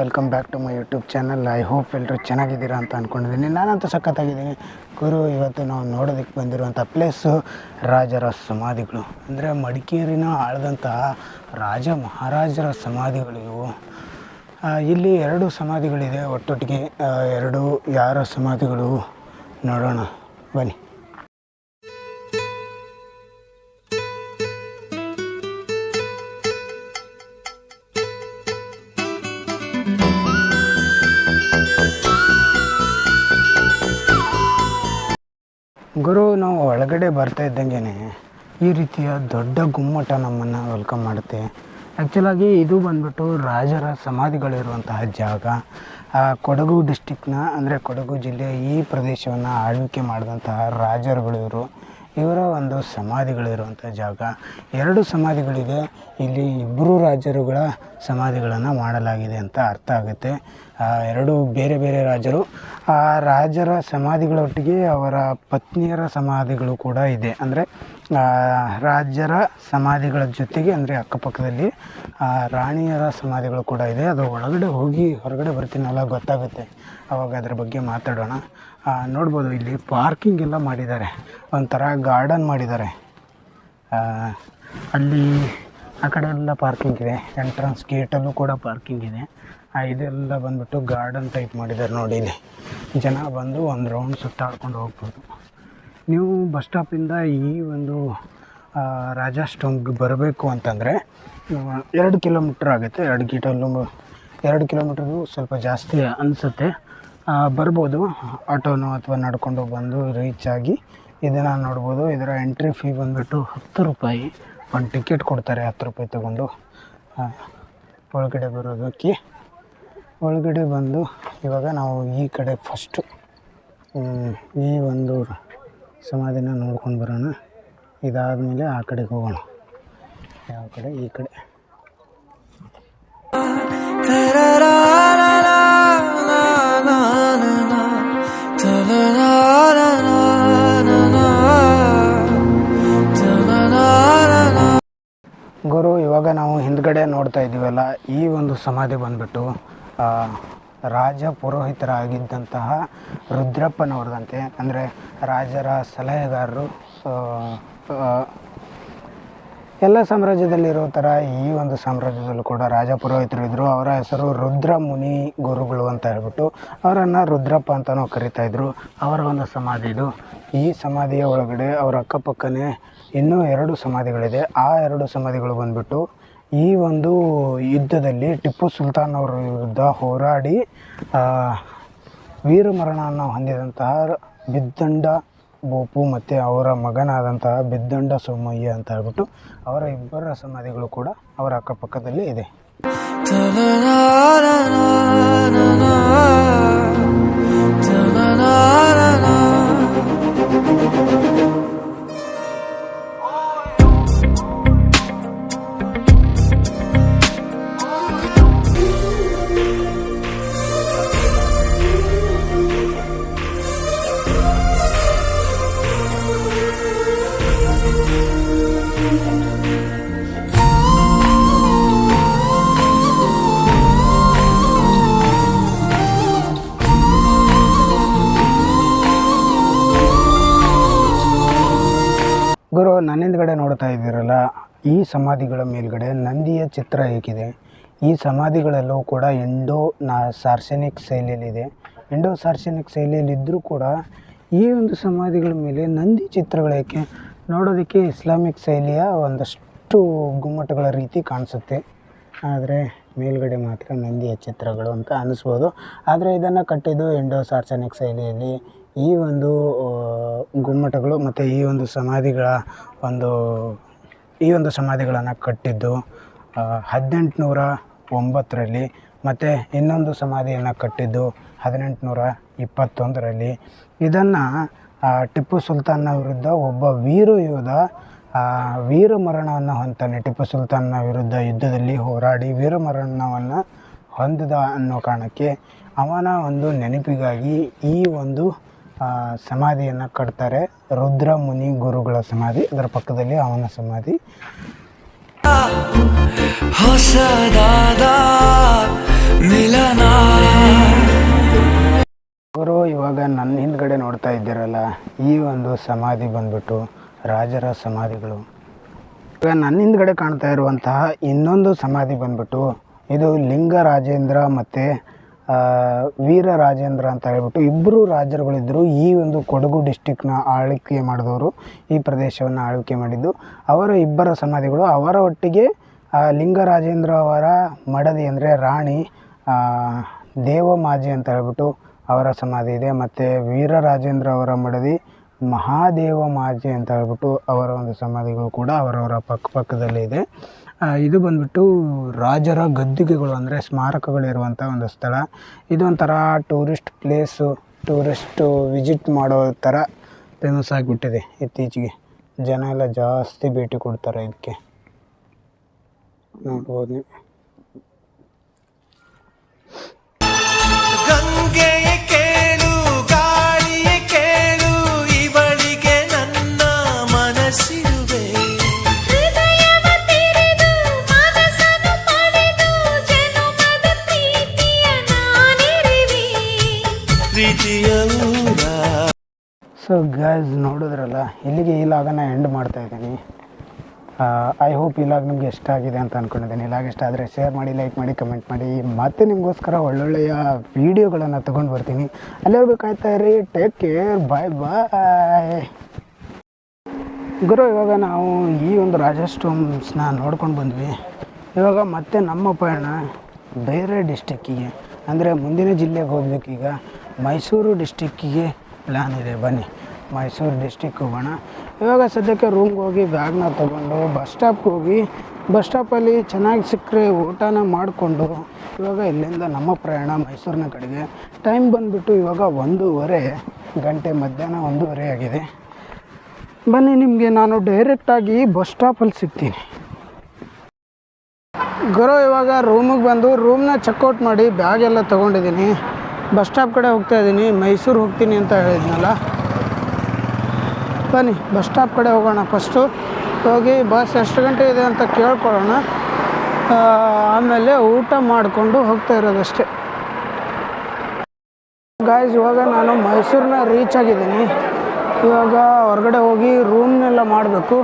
Welcome back to my YouTube channel I hope ಎಲ್ಲರೂ ಚೆನ್ನಾಗಿದ್ದೀರಾ ಅಂತ ಅಂದ್ಕೊಂಡಿದ್ದೀನಿ ನಾನಂತೂ ಸಖತ್ತಾಗಿದ್ದೀನಿ. ಗುರು, ಇವತ್ತು ನಾವು ನೋಡೋದಕ್ಕೆ ಬಂದಿರುವಂಥ ಪ್ಲೇಸು ರಾಜರ ಸಮಾಧಿಗಳು. ಅಂದರೆ ಮಡಿಕೇರಿನ ಆಳ್ದಂತಹ ರಾಜ ಮಹಾರಾಜರ ಸಮಾಧಿಗಳು ಇವು. ಇಲ್ಲಿ ಎರಡು ಸಮಾಧಿಗಳಿದೆ ಒಟ್ಟೊಟ್ಟಿಗೆ. ಎರಡು ಯಾರ ಸಮಾಧಿಗಳು? ನೋಡೋಣ. ಬನ್ನಿ. ಗುರು ನಾವು ಒಳಗಡೆ ಬರ್ತಾ ಇದ್ದಂಗೆ ಈ ರೀತಿಯ ದೊಡ್ಡ ಗುಮ್ಮಟ ನಮ್ಮನ್ನು ವೆಲ್ಕಮ್ ಮಾಡುತ್ತೆ. ಆ್ಯಕ್ಚುಲಾಗಿ ಇದು ಬಂದ್ಬಿಟ್ಟು ರಾಜರ ಸಮಾಧಿಗಳಿರುವಂತಹ ಜಾಗ. ಆ, ಕೊಡಗು ಡಿಸ್ಟಿಕ್ನ ಅಂದರೆ ಕೊಡಗು ಜಿಲ್ಲೆಯ ಈ ಪ್ರದೇಶವನ್ನು ಆಳ್ವಿಕೆ ಮಾಡಿದಂತಹ ರಾಜರುಗಳು ಇವರ ಒಂದು ಸಮಾಧಿಗಳಿರುವಂಥ ಜಾಗ. ಎರಡು ಸಮಾಧಿಗಳಿದೆ. ಇಲ್ಲಿ ಇಬ್ಬರು ರಾಜರುಗಳ ಸಮಾಧಿಗಳನ್ನು ಮಾಡಲಾಗಿದೆ ಅಂತ ಅರ್ಥ ಆಗುತ್ತೆ. ಎರಡು ಬೇರೆ ಬೇರೆ ರಾಜರು. ಆ ರಾಜರ ಸಮಾಧಿಗಳೊಟ್ಟಿಗೆ ಅವರ ಪತ್ನಿಯರ ಸಮಾಧಿಗಳು ಕೂಡ ಇದೆ. ಅಂದರೆ ರಾಜರ ಸಮಾಧಿಗಳ ಜೊತೆಗೆ, ಅಂದರೆ ಅಕ್ಕಪಕ್ಕದಲ್ಲಿ ರಾಣಿಯರ ಸಮಾಧಿಗಳು ಕೂಡ ಇದೆ. ಅದು ಒಳಗಡೆ ಹೋಗಿ ಹೊರಗಡೆ ಬರ್ತೀನಲ್ಲ ಗೊತ್ತಾಗುತ್ತೆ. ಅವಾಗ ಅದ್ರ ಬಗ್ಗೆ ಮಾತಾಡೋಣ. ನೋಡ್ಬೋದು, ಇಲ್ಲಿ ಪಾರ್ಕಿಂಗ್ ಎಲ್ಲ ಮಾಡಿದ್ದಾರೆ. ಒಂಥರ ಗಾರ್ಡನ್ ಮಾಡಿದ್ದಾರೆ. ಅಲ್ಲಿ ಆ ಕಡೆ ಎಲ್ಲ ಪಾರ್ಕಿಂಗ್ ಇದೆ. ಎಂಟ್ರೆನ್ಸ್ ಗೇಟಲ್ಲೂ ಕೂಡ ಪಾರ್ಕಿಂಗ್ ಇದೆ. ಇದೆಲ್ಲ ಬಂದ್ಬಿಟ್ಟು ಗಾರ್ಡನ್ ಟೈಪ್ ಮಾಡಿದ್ದಾರೆ ನೋಡಿ ಇಲ್ಲಿ. ಜನ ಬಂದು ಒಂದು ರೌಂಡ್ ಸುತ್ತಾಡ್ಕೊಂಡು ಹೋಗ್ಬೋದು. ನೀವು ಬಸ್ ಸ್ಟಾಪಿಂದ ಈ ಒಂದು ಆ, ರಾಜ ಸ್ಟೋಮ್ಗೆ ಬರಬೇಕು ಅಂತಂದರೆ ಎರಡು ಕಿಲೋಮೀಟ್ರ್ ಆಗುತ್ತೆ. ಎರಡು ಕಿಲೋ ಎರಡು ಕಿಲೋಮೀಟ್ರಿಗೂ ಸ್ವಲ್ಪ ಜಾಸ್ತಿ ಅನಿಸುತ್ತೆ. ಬರ್ಬೋದು. ಆಟೋನೋ ಅಥವಾ ನಡ್ಕೊಂಡು ಬಂದು ರೀಚ್ ಆಗಿ ಇದನ್ನು ನೋಡ್ಬೋದು. ಇದರ ಎಂಟ್ರಿ ಫೀ ಬಂದುಬಿಟ್ಟು ಹತ್ತು ರೂಪಾಯಿ. ಒಂದು ಟಿಕೆಟ್ ಕೊಡ್ತಾರೆ ಹತ್ತು ರೂಪಾಯಿ ತೊಗೊಂಡು. ಒಳಗಡೆ ಬರೋದಕ್ಕೆ. ಒಳಗಡೆ ಬಂದು ಇವಾಗ ನಾವು ಈ ಕಡೆ ಫಸ್ಟು ಈ ಒಂದು ಸಮಾಧಿನ ನೋಡ್ಕೊಂಡು ಬರೋಣ. ಇದಾದಮೇಲೆ ಆ ಕಡೆಗೆ ಹೋಗೋಣ. ಯಾವ ಕಡೆ? ಈ ಕಡೆ. ಗುರು, ಇವಾಗ ನಾವು ಹಿಂದ್ಗಡೆ ನೋಡ್ತಾ ಇದ್ದೀವಲ್ಲ, ಈ ಒಂದು ಸಮಾಧಿ ಬಂದ್ಬಿಟ್ಟು ರಾಜ ಪುರೋಹಿತರಾಗಿದ್ದಂತಹ ರುದ್ರಪ್ಪನವ್ರದಂತೆ ಅಂದರೆ ರಾಜರ ಸಲಹೆಗಾರರು ಎಲ್ಲ ಸಾಮ್ರಾಜ್ಯದಲ್ಲಿರೋ ಥರ ಈ ಒಂದು ಸಾಮ್ರಾಜ್ಯದಲ್ಲೂ ಕೂಡ ರಾಜ ಪುರೋಹಿತರು ಇದ್ದರು ಅವರ ಹೆಸರು ರುದ್ರ ಮುನಿ ಗುರುಗಳು ಅಂತ ಹೇಳ್ಬಿಟ್ಟು ಅವರನ್ನು ರುದ್ರಪ್ಪ ಅಂತಲೂ ಕರಿತಾ ಇದ್ರು. ಅವರ ಒಂದು ಸಮಾಧಿ ಇದು. ಈ ಸಮಾಧಿಯ ಒಳಗಡೆ ಅವರ ಅಕ್ಕಪಕ್ಕನೇ ಇನ್ನೂ ಎರಡು ಸಮಾಧಿಗಳಿದೆ. ಆ ಎರಡು ಸಮಾಧಿಗಳು ಬಂದ್ಬಿಟ್ಟು ಈ ಒಂದು ಯುದ್ಧದಲ್ಲಿ ಟಿಪ್ಪು ಸುಲ್ತಾನ್ ಅವರ ವಿರುದ್ಧ ಹೋರಾಡಿ ವೀರಮರಣವನ್ನು ಹೊಂದಿದಂತಹ ಬಿದ್ದಂಡ ಬೋಪು ಮತ್ತು ಅವರ ಮಗನಾದಂತಹ ಬಿದ್ದಂಡ ಸೋಮಯ್ಯ ಅಂತ ಹೇಳ್ಬಿಟ್ಟು ಅವರ ಇಬ್ಬರ ಸಮಾಧಿಗಳು ಕೂಡ ಅವರ ಅಕ್ಕಪಕ್ಕದಲ್ಲಿ ಇದೆ. ಗುರು ನನ್ನಿಂದಗಡೆ ನೋಡ್ತಾ ಇದ್ದೀರಲ್ಲ, ಈ ಸಮಾಧಿಗಳ ಮೇಲ್ಗಡೆ ನಂದಿಯ ಚಿತ್ರ ಏಕಿದೆ ಈ ಸಮಾಧಿಗಳೆಲ್ಲವೂ ಕೂಡ ಎಂಡೋ ನಾ ಸಾರ್ಸನಿಕ್ ಶೈಲಿಯಲ್ಲಿದೆ. ಎಂಡೋ ಸಾರ್ಸೆನಿಕ್ ಶೈಲಿಯಲ್ಲಿದ್ದರೂ ಕೂಡ ಈ ಒಂದು ಸಮಾಧಿಗಳ ಮೇಲೆ ನಂದಿ ಚಿತ್ರಗಳೇಕೆ ನೋಡೋದಕ್ಕೆ ಇಸ್ಲಾಮಿಕ್ ಶೈಲಿಯ ಒಂದಷ್ಟು ಗುಮ್ಮಟಗಳ ರೀತಿ ಕಾಣಿಸುತ್ತೆ. ಆದರೆ ಮೇಲುಗಡೆ ಮಾತ್ರ ನಂದಿಯ ಚಿತ್ರಗಳು ಅಂತ ಅನಿಸ್ಬೋದು ಆದರೆ ಇದನ್ನು ಕಟ್ಟಿದ್ದು ಇಂಡೋ ಸಾರ್ಸನಿಕ್ ಶೈಲಿಯಲ್ಲಿ ಈ ಒಂದು ಗುಮ್ಮಟಗಳು ಮತ್ತು ಈ ಒಂದು ಸಮಾಧಿಗಳ ಒಂದು, ಈ ಒಂದು ಸಮಾಧಿಗಳನ್ನು ಕಟ್ಟಿದ್ದು ಹದಿನೆಂಟುನೂರ ಒಂಬತ್ತರಲ್ಲಿ ಮತ್ತು ಇನ್ನೊಂದು ಸಮಾಧಿಯನ್ನು ಕಟ್ಟಿದ್ದು ಹದಿನೆಂಟುನೂರ ಇಪ್ಪತ್ತೊಂದರಲ್ಲಿ. ಇದನ್ನು ಟಿಪ್ಪು ಸುಲ್ತಾನ್ನ ವಿರುದ್ಧ ಒಬ್ಬ ವೀರ ಯೋಧ ವೀರ ಮರಣವನ್ನು ಹೊಂತಾನೆ ಟಿಪ್ಪು ಸುಲ್ತಾನ್ನ ವಿರುದ್ಧ ಯುದ್ಧದಲ್ಲಿ ಹೋರಾಡಿ ವೀರಮರಣವನ್ನು ಹೊಂದಿದ ಅನ್ನೋ ಕಾರಣಕ್ಕೆ ಅವನ ಒಂದು ನೆನಪಿಗಾಗಿ ಈ ಒಂದು ಸಮಾಧಿಯನ್ನು ಕಟ್ತಾರೆ. ರುದ್ರ ಮುನಿ ಗುರುಗಳ ಸಮಾಧಿ. ಅದರ ಪಕ್ಕದಲ್ಲಿ ಅವನ ಸಮಾಧಿ. ಹೊಸದಾದ ಮಿಲನ ಇವಾಗ ನನ್ನ ಹಿಂದ್ಗಡೆ ನೋಡ್ತಾ ಇದ್ದೀರಲ್ಲ, ಈ ಒಂದು ಸಮಾಧಿ ಬಂದ್ಬಿಟ್ಟು ರಾಜರ ಸಮಾಧಿಗಳು. ಇವಾಗ ನನ್ನ ಹಿಂದ್ಗಡೆ ಕಾಣ್ತಾ ಇರುವಂತಹ ಇನ್ನೊಂದು ಸಮಾಧಿ ಬಂದ್ಬಿಟ್ಟು, ಇದು ಲಿಂಗ ರಾಜೇಂದ್ರ ಮತ್ತು ವೀರ ರಾಜೇಂದ್ರ ಅಂತ ಹೇಳ್ಬಿಟ್ಟು ಇಬ್ಬರು ರಾಜರುಗಳಿದ್ದರು ಈ ಒಂದು ಕೊಡಗು ಡಿಸ್ಟಿಕ್ನ ಆಳ್ವಿಕೆ ಮಾಡಿದವರು, ಈ ಪ್ರದೇಶವನ್ನು ಆಳ್ವಿಕೆ ಮಾಡಿದ್ದು. ಅವರ ಇಬ್ಬರ ಸಮಾಧಿಗಳು, ಅವರ ಒಟ್ಟಿಗೆ ಲಿಂಗರಾಜೇಂದ್ರ ಅವರ ಮಡದಿ ಅಂದರೆ ರಾಣಿ ದೇವ ದೇವಮಾಜಿ ಅಂತ ಹೇಳ್ಬಿಟ್ಟು ಅವರ ಸಮಾಧಿ ಇದೆ. ಮತ್ತು ವೀರರಾಜೇಂದ್ರ ಅವರ ಮಡದಿ ಮಹಾದೇವ ಮಾಜಿ ಅಂತ ಹೇಳ್ಬಿಟ್ಟು ಅವರ ಒಂದು ಸಮಾಧಿಗಳು ಕೂಡ ಅವರವರ ಪಕ್ಕ ಪಕ್ಕದಲ್ಲೇ ಇದೆ. ಇದು ಬಂದ್ಬಿಟ್ಟು ರಾಜರ ಗದ್ದುಗೆಗಳು ಅಂದರೆ ಸ್ಮಾರಕಗಳಿರುವಂಥ ಒಂದು ಸ್ಥಳ. ಇದೊಂಥರ ಟೂರಿಸ್ಟ್ ಪ್ಲೇಸು ಟೂರಿಸ್ಟು ವಿಸಿಟ್ ಮಾಡೋ ಥರ ಫೇಮಸ್ ಆಗಿಬಿಟ್ಟಿದೆ ಇತ್ತೀಚೆಗೆ. ಜನ ಎಲ್ಲ ಜಾಸ್ತಿ ಭೇಟಿ ಕೊಡ್ತಾರೆ ಇದಕ್ಕೆ. ನೋಡ್ಬೋದು ನೀವು. ಸೊ ಗಾಯ್ಸ್ ನೋಡಿದ್ರಲ್ಲ, ಇಲ್ಲಿಗೆ ಈ ಲಾಗನ ಎಂಡ್ ಮಾಡ್ತಾ ಇದ್ದೀನಿ. ಐ ಹೋಪ್ ಈ ಲಾಗ್ ನಿಮ್ಗೆ ಇಷ್ಟ ಆಗಿದೆ ಅಂತ ಅಂದ್ಕೊಂಡಿದ್ದೀನಿ ಲಾಗ್ ಇಷ್ಟ ಆದರೆ ಶೇರ್ ಮಾಡಿ ಲೈಕ್ ಮಾಡಿ ಕಮೆಂಟ್ ಮಾಡಿ. ಮತ್ತೆ ನಿಮಗೋಸ್ಕರ ಒಳ್ಳೊಳ್ಳೆಯ ವೀಡಿಯೋಗಳನ್ನು ತೊಗೊಂಡು ಬರ್ತೀನಿ. ಅಲ್ಲಿವರೆಗೂ ಕಾಯ್ತಾ ಇರಿ. ಟೇಕ್ ಕೇರ್ ಬಾಯ್ ಬಾಯ್ ಗುರು, ಇವಾಗ ನಾವು ಈ ಒಂದು ರಾಜಸ್ಟೋಮ್ಸ್ನ ನೋಡ್ಕೊಂಡು ಬಂದ್ವಿ. ಇವಾಗ ಮತ್ತೆ ನಮ್ಮ ಪಯಣ ಬೇರೆ ಡಿಸ್ಟಿಕ್ಕಿಗೆ ಅಂದರೆ ಮುಂದಿನ ಜಿಲ್ಲೆಗೆ ಹೋಗ್ಬೇಕೀಗ ಮೈಸೂರು ಡಿಸ್ಟಿಕ್ಕಿಗೆ ಪ್ಲ್ಯಾನ್ ಇದೆ. ಬನ್ನಿ. ಮೈಸೂರು ಡಿಸ್ಟಿಕ್ ಹೋಗೋಣ. ಇವಾಗ ಸದ್ಯಕ್ಕೆ ರೂಮ್ಗೆ ಹೋಗಿ ಬ್ಯಾಗ್ನ ತೊಗೊಂಡು ಬಸ್ ಸ್ಟಾಪ್ಗೆ ಹೋಗಿ ಬಸ್ ಸ್ಟಾಪಲ್ಲಿ ಚೆನ್ನಾಗಿ ಸಿಕ್ಕರೆ ಊಟನ ಮಾಡಿಕೊಂಡು, ಇವಾಗ ಇಲ್ಲಿಂದ ನಮ್ಮ ಪ್ರಯಾಣ ಮೈಸೂರಿನ ಕಡೆಗೆ. ಟೈಮ್ ಬಂದುಬಿಟ್ಟು ಇವಾಗ ಒಂದೂವರೆ ಗಂಟೆ, ಮಧ್ಯಾಹ್ನ ಒಂದೂವರೆ ಆಗಿದೆ. ಬನ್ನಿ, ನಿಮಗೆ ನಾನು ಡೈರೆಕ್ಟಾಗಿ ಬಸ್ ಸ್ಟಾಪಲ್ಲಿ ಸಿಗ್ತೀನಿ. ಗುರು, ಇವಾಗ ರೂಮಿಗೆ ಬಂದು ರೂಮ್ನ ಚೆಕ್ಔಟ್ ಮಾಡಿ ಬ್ಯಾಗ್ ಎಲ್ಲ ತೊಗೊಂಡಿದ್ದೀನಿ. ಬಸ್ ಸ್ಟಾಪ್ ಕಡೆ ಹೋಗ್ತಾ ಇದ್ದೀನಿ, ಮೈಸೂರು ಹೋಗ್ತೀನಿ ಅಂತ ಹೇಳಿದ್ನಲ್ಲ. ಬನ್ನಿ, ಬಸ್ ಸ್ಟಾಪ್ ಕಡೆ ಹೋಗೋಣ ಫಸ್ಟು ಹೋಗಿ ಬಸ್ ಎಷ್ಟು ಗಂಟೆ ಇದೆ ಅಂತ ಕೇಳ್ಕೊಳ್ಳೋಣ. ಆಮೇಲೆ ಊಟ ಮಾಡಿಕೊಂಡು ಹೋಗ್ತಾ ಇರೋದಷ್ಟೇ. ಗಾಯ್ಸ್ ಇವಾಗ ನಾನು ಮೈಸೂರನ್ನ ರೀಚ್ ಆಗಿದ್ದೀನಿ. ಇವಾಗ ಹೊರಗಡೆ ಹೋಗಿ ರೂಮ್ನೆಲ್ಲ ಮಾಡಬೇಕು.